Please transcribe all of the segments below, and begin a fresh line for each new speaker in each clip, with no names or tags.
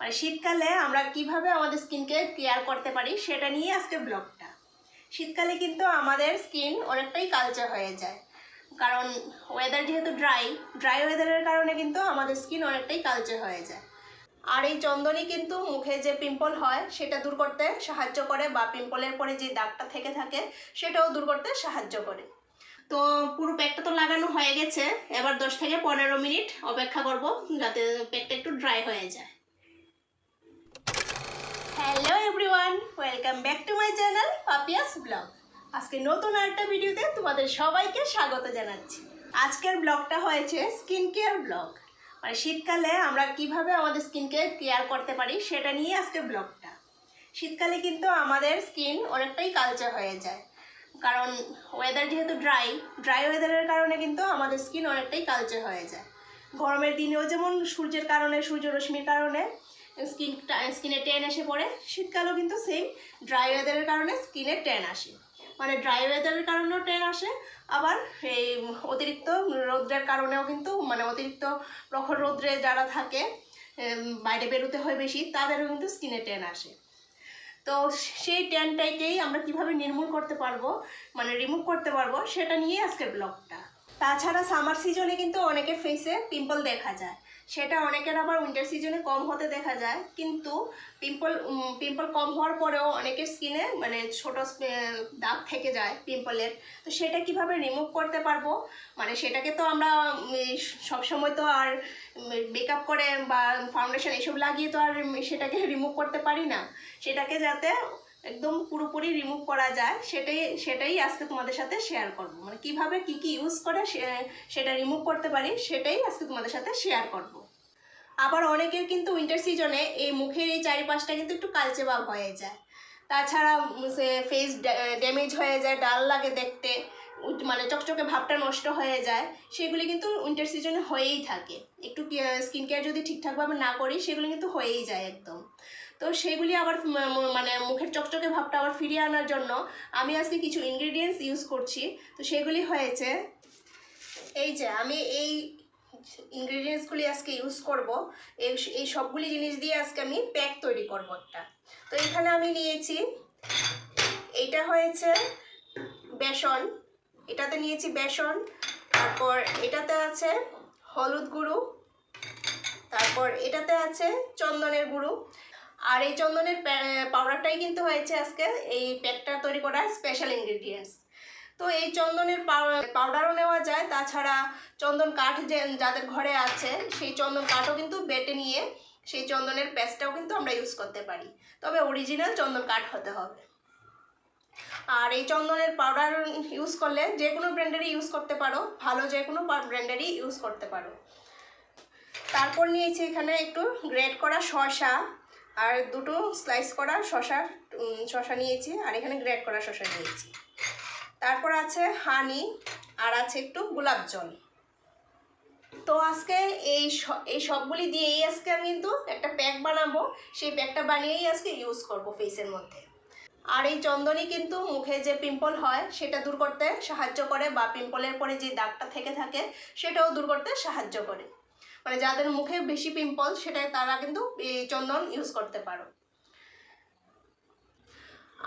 মানে শীতকালে আমরা কীভাবে আমাদের স্কিনকে কেয়ার করতে পারি সেটা নিয়ে আজকে ব্লগটা। শীতকালে কিন্তু আমাদের স্কিন অনেকটাই কালচে হয়ে যায়। কারণ ওয়েদার যেহেতু ড্রাই ড্রাই ওয়েদারের কারণে কিন্তু আমাদের স্কিন অনেকটাই কালচে হয়ে যায়। আর এই চন্দনই কিন্তু মুখে যে পিম্পল হয়, সেটা দূর করতে সাহায্য করে বা পিম্পলের পরে যে দাগটা থেকে থাকে, সেটাও দূর করতে সাহায্য করে। তো পুরো প্যাকটা তো লাগানো হয়ে গেছে। এবার দশ থেকে পনেরো মিনিট অপেক্ষা করব যাতে প্যাকটা একটু ড্রাই হয়ে যায়। Hello everyone welcome back to my channel Papia's blog আজকে নতুন আরেকটা ভিডিওতে তোমাদের সবাইকে স্বাগত জানাচ্ছি। আজকের ব্লগটা হয়েছে স্কিন কেয়ার ব্লগ মানে শীতকালে আমরা কীভাবে আমাদের স্কিনকে কেয়ার করতে পারি সেটা নিয়ে আজকে ব্লগটা। শীতকালে কিন্তু আমাদের স্কিন অনেকটাই কালচে হয়ে যায়। কারণ ওয়েদার যেহেতু ড্রাই ড্রাই ওয়েদারের কারণে কিন্তু আমাদের স্কিন অনেকটাই কালচে হয়ে যায়। গরমের দিনেও যেমন সূর্যের কারণে সূর্য রশ্মির কারণে স্কিন স্কিনে টেন এসে পড়ে শীতকালেও কিন্তু সেম ড্রাই ওয়েদারের কারণে স্কিনে টেন আসে। মানে ড্রাই ওয়েদারের কারণেও টেন আসে, আবার এই অতিরিক্ত রৌদ্রের কারণেও কিন্তু মানে অতিরিক্ত প্রখর রৌদ্রে যারা থাকে বাইরে বেরোতে হয় বেশি, তাদেরও কিন্তু স্কিনে টেন আসে। তো সেই ট্যানটাকেই আমরা কীভাবে নির্মূল করতে পারব মানে রিমুভ করতে পারব, সেটা নিয়ে আজকের ব্লগটা তাছাড়া সামার সিজনে কিন্তু অনেকের ফেসে পিম্পল দেখা যায়। সেটা অনেকের আবার উইন্টার সিজনে কম হতে দেখা যায়, কিন্তু পিম্পল পিম্পল কম হওয়ার পরেও অনেকের স্কিনে মানে ছোট দাগ থেকে যায় পিম্পলের তো সেটা কীভাবে রিমুভ করতে পারব? মানে সেটাকে তো আমরা সব সময় তো আর মেকআপ করে বা ফাউন্ডেশন এসব লাগিয়ে তো আর সেটাকে রিমুভ করতে পারি না। সেটাকে যাতে একদম পুরোপুরি রিমুভ করা যায়, সেটাই সেটাই আজকে তোমাদের সাথে শেয়ার করব। মানে কীভাবে কি কি ইউজ করে সেটা রিমুভ করতে পারি, সেটাই আজকে তোমাদের সাথে শেয়ার করব। আবার অনেকের কিন্তু উইন্টার সিজনে এই মুখের এই চারিপাশটা কিন্তু একটু কালচে ভাব হয়ে যায়। তাছাড়া সে ফেস ড্যামেজ হয়ে যায়, ডাল লাগে দেখতে মানে চকচকে ভাবটা নষ্ট হয়ে যায়, সেগুলি কিন্তু উইন্টার সিজনে হয়েই থাকে। একটু স্কিন কেয়ার যদি ঠিকঠাকভাবে না করি, সেগুলি কিন্তু হয়েই যায় একদম। তো সেগুলি আবার মানে মুখের চকচকে ভাবটা আবার ফিরিয়ে আনার জন্য আমি আজকে কিছু ইনগ্রিডিয়েন্টস ইউজ করছি। তো সেগুলি হয়েছে, এই যে আমি এই ইনগ্রিডিয়েন্টসগুলি আজকে ইউজ করব। এই এই সবগুলি জিনিস দিয়ে আজকে আমি প্যাক তৈরি করব একটা। তো এখানে আমি নিয়েছি, এইটা হয়েছে বেসন, এটাতে নিয়েছি বেসন, তারপর এটাতে আছে হলুদ গুঁড়ো, তারপর এটাতে আছে চন্দনের গুঁড়ো। আর এই চন্দনের পাউডারটাই কিন্তু হয়েছে আজকে এই প্যাকটা তৈরি করার স্পেশাল ইনগ্রিডিয়েন্টস তো এই চন্দনের পাউডারও নেওয়া যায়, তাছাড়া চন্দন কাঠ যে, যাদের ঘরে আছে, সেই চন্দন কাঠও কিন্তু বেটে নিয়ে সেই চন্দনের পেস্টটাও কিন্তু আমরা ইউজ করতে পারি। তবে অরিজিনাল চন্দন কাঠ হতে হবে। আর এই চন্দনের পাউডার ইউজ করলে যে কোনো ব্র্যান্ডেরই ইউজ করতে পারো, ভালো যে কোনো ব্র্যান্ডেরই ইউজ করতে পারো। তারপর নিয়েছি এখানে একটু গ্রেড করা শসা। আর দুটো স্লাইস করা শশা শসা নিয়েছি আর এখানে গ্রেট করা শসা নিয়েছি। তারপর আছে হানি আর আছে একটু গোলাপ জল। তো আজকে এই এই সবগুলি দিয়েই আজকে আমি কিন্তু একটা প্যাক বানাবো। সেই প্যাকটা বানিয়েই আজকে ইউজ করব ফেসের মধ্যে। আর এই চন্দনই কিন্তু মুখে যে পিম্পল হয়, সেটা দূর করতে সাহায্য করে বা পিম্পলের পরে যে দাগটা থেকে থাকে, সেটাও দূর করতে সাহায্য করে। মানে যাদের মুখে বেশি পিম্পল সেটা তারা কিন্তু এই চন্দন ইউজ করতে পারো।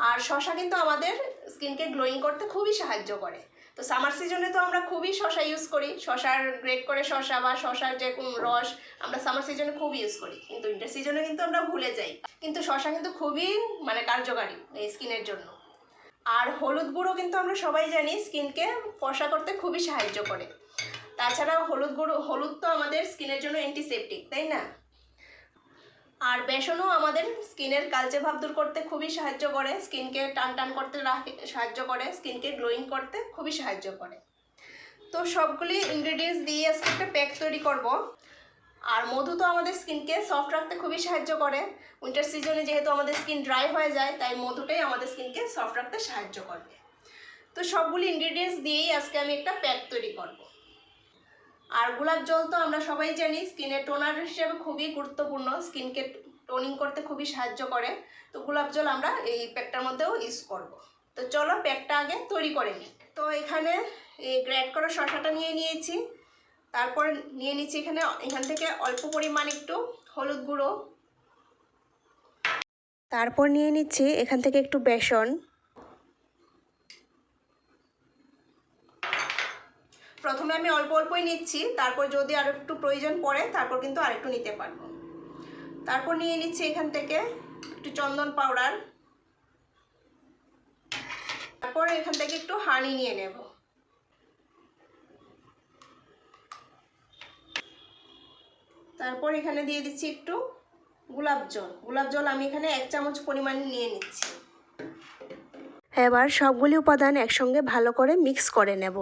আর শশা কিন্তু আমাদের স্কিনকে গ্লোয়িং করতে খুবই সাহায্য করে। তো সামার সিজনে তো আমরা খুবই শশা ইউজ করি। শশার গ্রেট করে শশা বা শশার যে রস আমরা সামার সিজনে খুব ইউজ করি। কিন্তু উইন্টার সিজনে কিন্তু আমরা ভুলে যাই। কিন্তু শশা কিন্তু খুবই মানে কার্যকারী এই স্কিনের জন্য। আর হলুদ গুঁড়ো কিন্তু আমরা সবাই জানি স্কিনকে ফর্সা করতে খুবই সাহায্য করে। তাছাড়া হলুদ গুঁড়ো, হলুদ তো আমাদের স্কিনের জন্য অ্যান্টিসেপটিক তাই না? আর বেসনও আমাদের স্কিনের কালচে ভাব দূর করতে খুবই সাহায্য করে স্কিনকে টান টান করতে রাখে সাহায্য করে স্কিনকে গ্লোয়িং করতে খুবই সাহায্য করে। তো সবগুলি ইনগ্রেডিয়েন্টস দিয়ে আজকে একটা প্যাক তৈরি করব। আর মধু তো আমাদের স্কিনকে সফট রাখতে খুবই সাহায্য করে। উইন্টার সিজনে যেহেতু আমাদের স্কিন ড্রাই হয়ে যায়, তাই মধুটাই আমাদের স্কিনকে সফট রাখতে সাহায্য করবে। তো সবগুলি ইনগ্রেডিয়েন্টস দিয়েই আজকে আমি একটা প্যাক তৈরি করব। আর গোলাপ জল তো আমরা সবাই জানি, স্কিনের টোনার হিসেবে খুবই গুরুত্বপূর্ণ, স্কিনকে টোনিং করতে খুবই সাহায্য করে। তো গোলাপ জল আমরা এই প্যাকটার মধ্যেও ইউজ করব। তো চলো প্যাকটা আগে তৈরি করে নিই। তো এখানে এই গ্রেড করা শশাটা নিয়ে নিয়েছি। তারপর নিয়ে নিচ্ছি এখানে, এখান থেকে অল্প পরিমাণ একটু হলুদ গুঁড়ো। তারপর নিয়ে নিচ্ছি এখান থেকে একটু বেসন। প্রথমে আমি অল্প অল্পই নিচ্ছি, তারপর যদি আর একটু প্রয়োজন পড়ে, তারপর কিন্তু আরেকটু নিতে পারব। তারপর নিয়ে নিচ্ছি এখান থেকে একটু চন্দন পাউডার। তারপর এখান থেকে একটু হানি নিয়ে নেব। তারপর এখানে দিয়ে দিচ্ছি একটু গোলাপ জল। গোলাপ জল আমি এখানে এক চামচ পরিমাণ নিয়ে নিচ্ছি। এবার সবগুলি উপাদান একসঙ্গে ভালো করে মিক্স করে নেব।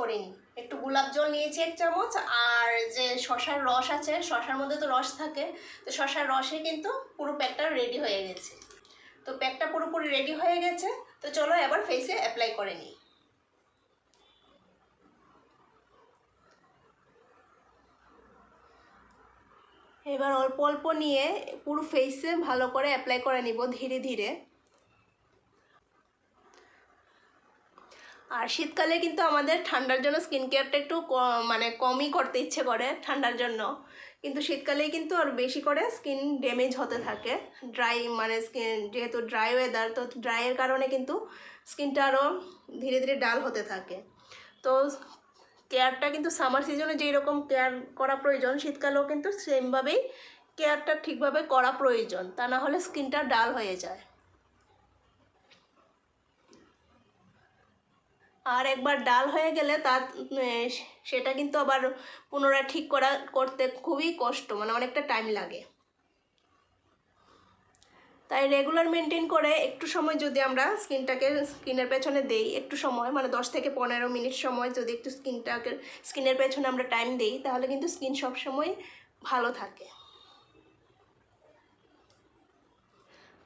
করিনি। একটু গোলাপ জল নিয়েছি এক চামচ, আর যে শশার রস আছে, শশার মধ্যে তো রস থাকে, তো শশার রসে কিন্তু পুরো প্যাকটা রেডি হয়ে গেছে। তো প্যাকটা পুরোপুরি রেডি হয়ে গেছে, তো চলো এবার ফেসে অ্যাপ্লাই করে নিই। এবার অল্প অল্প নিয়ে পুরো ফেসে ভালো করে অ্যাপ্লাই করে নিব ধীরে ধীরে। আর শীতকালে কিন্তু আমাদের ঠান্ডার জন্য স্কিন কেয়ারটা একটু মানে কমই করতে ইচ্ছে করে ঠান্ডার জন্য। কিন্তু শীতকালে কিন্তু আর বেশি করে স্কিন ড্যামেজ হতে থাকে। ড্রাই মানে স্কিন যেহেতু ড্রাই ওয়েদার তো ড্রাইয়ের কারণে কিন্তু স্কিনটা আরও ধীরে ধীরে ডাল হতে থাকে। তো কেয়ারটা কিন্তু সামার সিজনে যেই রকম কেয়ার করা প্রয়োজন, শীতকালেও কিন্তু সেমভাবেই কেয়ারটা ঠিকভাবে করা প্রয়োজন। তা না হলে স্কিনটা ডাল হয়ে যায়। আর একবার ডাল হয়ে গেলে তার সেটা কিন্তু আবার পুনরায় ঠিক করা, করতে খুবই কষ্ট মানে অনেকটা টাইম লাগে। তাই রেগুলার মেনটেন করে একটু সময় যদি আমরা স্কিনটাকে স্কিনের পেছনে দেই, একটু সময় মানে দশ থেকে পনেরো মিনিট সময় যদি একটু স্কিনটাকে স্কিনের পেছনে আমরা টাইম দেই, তাহলে কিন্তু স্কিন সবসময় ভালো থাকে।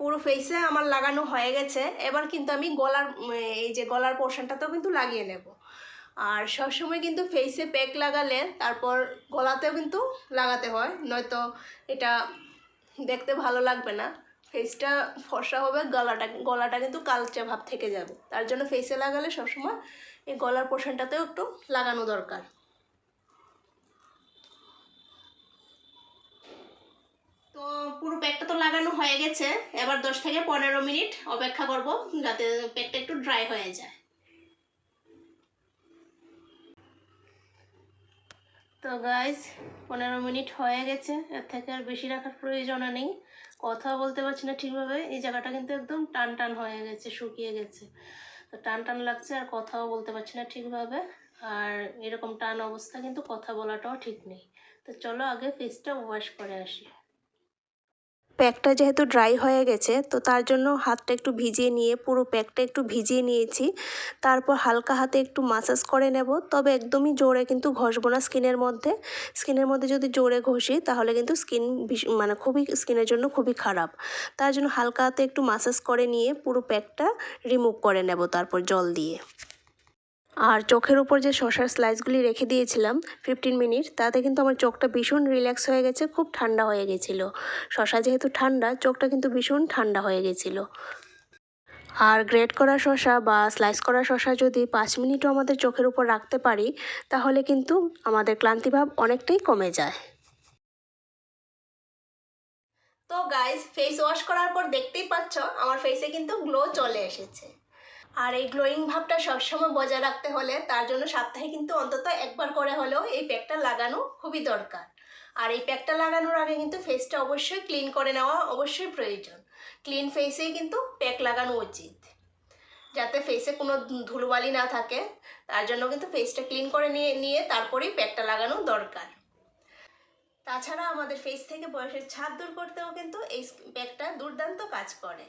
পুরো ফেসে আমার লাগানো হয়ে গেছে। এবার কিন্তু আমি গলার, এই যে গলার পোর্শনটাতেও কিন্তু লাগিয়ে নেব। আর সবসময় কিন্তু ফেসে প্যাক লাগালে তারপর গলাতেও কিন্তু লাগাতে হয়, নয়তো এটা দেখতে ভালো লাগবে না। ফেসটা ফর্সা হবে, গলাটা গলাটা কিন্তু কালচে ভাব থেকে যাবে। তার জন্য ফেসে লাগালে সবসময় এই গলার পোর্শনটাতেও একটু লাগানো দরকার। তো পুরো প্যাকটা তো লাগানো হয়ে গেছে। এবার দশ থেকে পনেরো মিনিট অপেক্ষা করব যাতে প্যাকটা একটু ড্রাই হয়ে যায়। তো গাইজ পনেরো মিনিট হয়ে গেছে। এর থেকে আর বেশি রাখার প্রয়োজন নেই। কথা বলতে পারছি না ঠিকভাবে। এই জায়গাটা কিন্তু একদম টান টান হয়ে গেছে, শুকিয়ে গেছে। তো টান টান লাগছে আর কথাও বলতে পারছি না ঠিকভাবে। আর এরকম টান অবস্থা কিন্তু কথা বলাটাও ঠিক নেই। তো চলো আগে ফেসটা ওয়াশ করে আসি। প্যাকটা যেহেতু ড্রাই হয়ে গেছে, তো তার জন্য হাতটা একটু ভিজিয়ে নিয়ে পুরো প্যাকটা একটু ভিজিয়ে নিয়েছি। তারপর হালকা হাতে একটু মাসাজ করে নেব। তবে একদমই জোরে কিন্তু ঘষবো না স্কিনের মধ্যে। স্কিনের মধ্যে যদি জোরে ঘষি, তাহলে কিন্তু স্কিন মানে খুবই স্কিনের জন্য খুবই খারাপ। তার জন্য হালকা হাতে একটু মাসাজ করে নিয়ে পুরো প্যাকটা রিমুভ করে নেব, তারপর জল দিয়ে। আর চোখের উপর যে শশার স্লাইসগুলি রেখে দিয়েছিলাম ফিফটিন মিনিট তাতে কিন্তু আমার চোখটা ভীষণ রিল্যাক্স হয়ে গেছে, খুব ঠান্ডা হয়ে গেছিল। শশা যেহেতু ঠান্ডা, চোখটা কিন্তু ভীষণ ঠান্ডা হয়ে গেছিল। আর গ্রেট করা শশা বা স্লাইস করা শশা যদি পাঁচ মিনিটও আমাদের চোখের উপর রাখতে পারি, তাহলে কিন্তু আমাদের ক্লান্তিভাব অনেকটাই কমে যায়। তো গাইজ ফেস ওয়াশ করার পর দেখতেই পাচ্ছ, আমার ফেসে কিন্তু গ্লো চলে এসেছে। আর এই গ্লোয়িং ভাবটা সবসময় বজায় রাখতে হলে তার জন্য সপ্তাহে কিন্তু অন্তত একবার করে হলেও এই প্যাকটা লাগানো খুবই দরকার। আর এই প্যাকটা লাগানোর আগে কিন্তু ফেসটা অবশ্যই ক্লিন করে নেওয়া অবশ্যই প্রয়োজন। ক্লিন ফেসেই কিন্তু প্যাক লাগানো উচিত। যাতে ফেসে কোনো ধুলোবালি না থাকে, তার জন্য কিন্তু ফেসটা ক্লিন করে নিয়ে নিয়ে তারপরেই প্যাকটা লাগানো দরকার। তাছাড়া আমাদের ফেস থেকে বয়সের ছাপ দূর করতেও কিন্তু এই প্যাকটা দুর্দান্ত কাজ করে।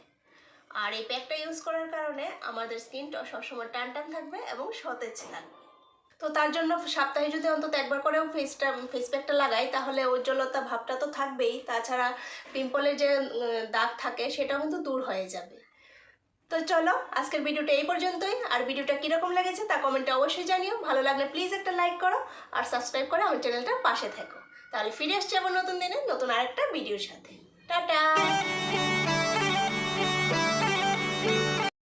আর এই প্যাকটা ইউজ করার কারণে আমাদের স্কিনটা সবসময় টান টান থাকবে এবং সতেজ থাকবে। তো তার জন্য সপ্তাহে যদি অন্তত একবার করেও ফেসটা ফেস প্যাকটা লাগাই, তাহলে উজ্জ্বলতা ভাবটা তো থাকবেই। তাছাড়া পিম্পলের যে দাগ থাকে, সেটাও কিন্তু দূর হয়ে যাবে। তো চলো, আজকের ভিডিওটা এই পর্যন্তই। আর ভিডিওটা কীরকম লেগেছে তা কমেন্টে অবশ্যই জানিও। ভালো লাগলে প্লিজ একটা লাইক করো আর সাবস্ক্রাইব করে আমার চ্যানেলটার পাশে থেকো। তাহলে ফিরে আসছি আবার নতুন দিনে, নতুন আরেকটা ভিডিওর সাথে। টাটা!